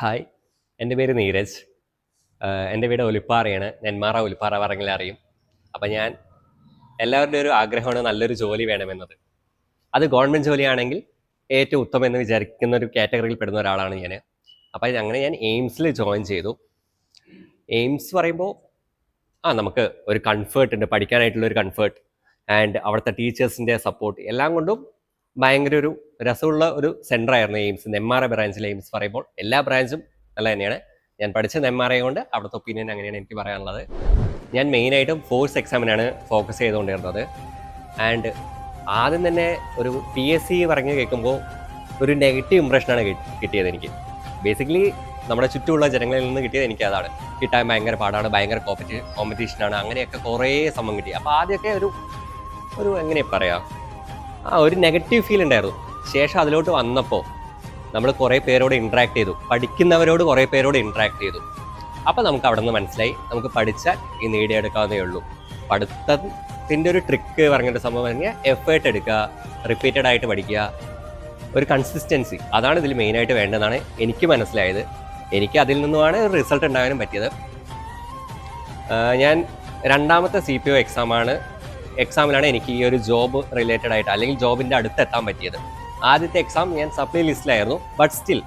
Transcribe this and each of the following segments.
Hi. എന്റെ പേര് നീരജ്. എന്റെ വീട് ഒലിപ്പാറയാണ്. നെന്മാറ ഒലിപ്പാറ പറഞ്ഞാൽ അറിയും. അപ്പം ഞാൻ എല്ലാവരുടെയും ഒരു ആഗ്രഹമാണ് നല്ലൊരു ജോലി വേണമെന്നത്. അത് ഗവൺമെന്റ് ജോലിയാണെങ്കിൽ ഏറ്റവും ഉത്തമം എന്ന് വിചാരിക്കുന്ന ഒരു കാറ്റഗറിയിൽ പെടുന്ന ഒരാളാണ് ഞാൻ. അപ്പം അങ്ങനെ ഞാൻ എയിംസിൽ ജോയിൻ ചെയ്തു. എയിംസ് പറയുമ്പോൾ ആ നമുക്ക് ഒരു കംഫേർട്ട് ഉണ്ട്. പഠിക്കാനായിട്ടുള്ള ഒരു കംഫേർട്ട് ആൻഡ് അവിടുത്തെ ടീച്ചേഴ്സിന്റെ സപ്പോർട്ട്. എല്ലാം കൊണ്ടും ഭയങ്കര ഒരു രസമുള്ള ഒരു സെന്റർ ആയിരുന്നു എയിംസ് നെന്മാറ ബ്രാഞ്ചിലെ എയിംസ് പറയുമ്പോൾ. എല്ലാ ബ്രാഞ്ചും നല്ല തന്നെയാണ് ഞാൻ പഠിച്ച നെന്മാറ കൊണ്ട് അവിടുത്തെ ഒപ്പീനിയൻ അങ്ങനെയാണ് എനിക്ക് പറയാനുള്ളത്. ഞാൻ മെയിനായിട്ടും ഫോഴ്സ് എക്സാമിനാണ് ഫോക്കസ് ചെയ്തുകൊണ്ടിരുന്നത്. ആൻഡ് ആദ്യം തന്നെ ഒരു പി എസ് സി പറഞ്ഞു കേൾക്കുമ്പോൾ ഒരു നെഗറ്റീവ് ഇമ്പ്രഷനാണ് കിട്ടിയത് എനിക്ക്. ബേസിക്കലി നമ്മുടെ ചുറ്റുമുള്ള ജനങ്ങളിൽ നിന്ന് കിട്ടിയത് എനിക്ക് അതാണ്. കിട്ടാൻ ഭയങ്കര പാടാണ് ഭയങ്കര കോമ്പറ്റി കോമ്പറ്റീഷനാണ് അങ്ങനെയൊക്കെ കുറേ സമയം കിട്ടി. അപ്പോൾ ആദ്യമൊക്കെ ഒരു ഒരു എങ്ങനെ പറയാം? ആ ഒരു നെഗറ്റീവ് ഫീൽ ഉണ്ടായിരുന്നു. ശേഷം അതിലോട്ട് വന്നപ്പോൾ നമ്മൾ കുറേ പേരോട് ഇൻട്രാക്ട് ചെയ്തു. പഠിക്കുന്നവരോട് കുറേ പേരോട് ഇൻട്രാക്ട് ചെയ്തു. അപ്പോൾ നമുക്ക് അവിടെ നിന്ന് മനസ്സിലായി. നമുക്ക് പഠിച്ചാൽ ഈ നേടിയെടുക്കാവുന്നേ ഉള്ളൂ. പഠിത്തത്തിന്റെ ഒരു ട്രിക്ക് പറഞ്ഞിട്ട് സംഭവം പറഞ്ഞാൽ എഫേർട്ട് എടുക്കുക റിപ്പീറ്റഡ് ആയിട്ട് പഠിക്കുക. ഒരു കൺസിസ്റ്റൻസി അതാണ് ഇതിൽ മെയിനായിട്ട് വേണ്ടതെന്നാണ് എനിക്ക് മനസ്സിലായത്. എനിക്ക് അതിൽ നിന്നുമാണ് റിസൾട്ട് ഉണ്ടാകാനും പറ്റിയത്. ഞാൻ രണ്ടാമത്തെ സി പി ഒ എക്സാമാണ് എക്സാമിലാണ് എനിക്ക് ഈ ഒരു ജോബ് റിലേറ്റഡ് ആയിട്ട് അല്ലെങ്കിൽ ജോബിന്റെ അടുത്തെത്താൻ പറ്റിയത്. ആദ്യത്തെ എക്സാം ഞാൻ സപ്ലൈ ലിസ്റ്റിലായിരുന്നു ബട്ട് സ്റ്റിൽ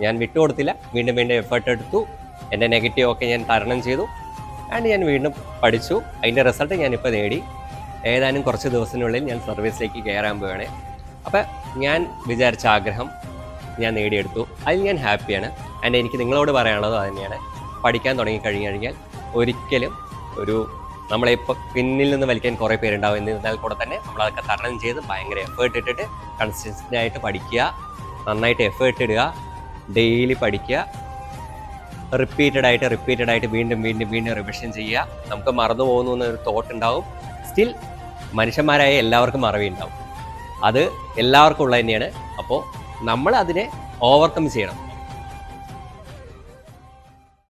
ഞാൻ വിട്ടുകൊടുത്തില്ല. വീണ്ടും വീണ്ടും എഫേർട്ട് എടുത്തു. എന്റെ നെഗറ്റീവ് ഒക്കെ ഞാൻ തരണം ചെയ്തു. ആൻഡ് ഞാൻ വീണ്ടും പഠിച്ചു. അതിന്റെ റിസൾട്ട് ഞാനിപ്പോൾ നേടി. ഏതാനും കുറച്ച് ദിവസത്തിനുള്ളിൽ ഞാൻ സർവീസിലേക്ക് കയറാൻ പോവുകയാണ് അപ്പോൾ ഞാൻ വിചാരിച്ച ആഗ്രഹം ഞാൻ നേടിയെടുത്തു. അതിൽ ഞാൻ ഹാപ്പിയാണ് ആൻഡ് എനിക്ക് നിങ്ങളോട് പറയാനുള്ളത് അത് തന്നെയാണ്. പഠിക്കാൻ തുടങ്ങി കഴിഞ്ഞു കഴിഞ്ഞാൽ ഒരിക്കലും ഒരു നമ്മളെ ഇപ്പോൾ പിന്നിൽ നിന്ന് വലിക്കാൻ കുറേ പേരുണ്ടാവും. എന്നിരുന്നാൽ കൂടെ തന്നെ നമ്മൾ അതൊക്കെ തരണം ചെയ്ത് ഭയങ്കര എഫേർട്ട് ഇട്ടിട്ട് കൺസിസ്റ്റന്റ് ആയിട്ട് പഠിക്കുക. നന്നായിട്ട് എഫേർട്ട് ഇടുക. ഡെയിലി പഠിക്കുക. റിപ്പീറ്റഡ് ആയിട്ട് റിപ്പീറ്റഡ് ആയിട്ട് വീണ്ടും വീണ്ടും വീണ്ടും റിവിഷൻ ചെയ്യുക. നമുക്ക് മറന്നു പോകുന്നു എന്നൊരു തോട്ട് ഉണ്ടാവും. സ്റ്റിൽ മനുഷ്യന്മാരായ എല്ലാവർക്കും മറവിയുണ്ടാവും അത് എല്ലാവർക്കും ഉള്ളത് തന്നെയാണ്. അപ്പോൾ നമ്മൾ അതിനെ ഓവർകം ചെയ്യണം.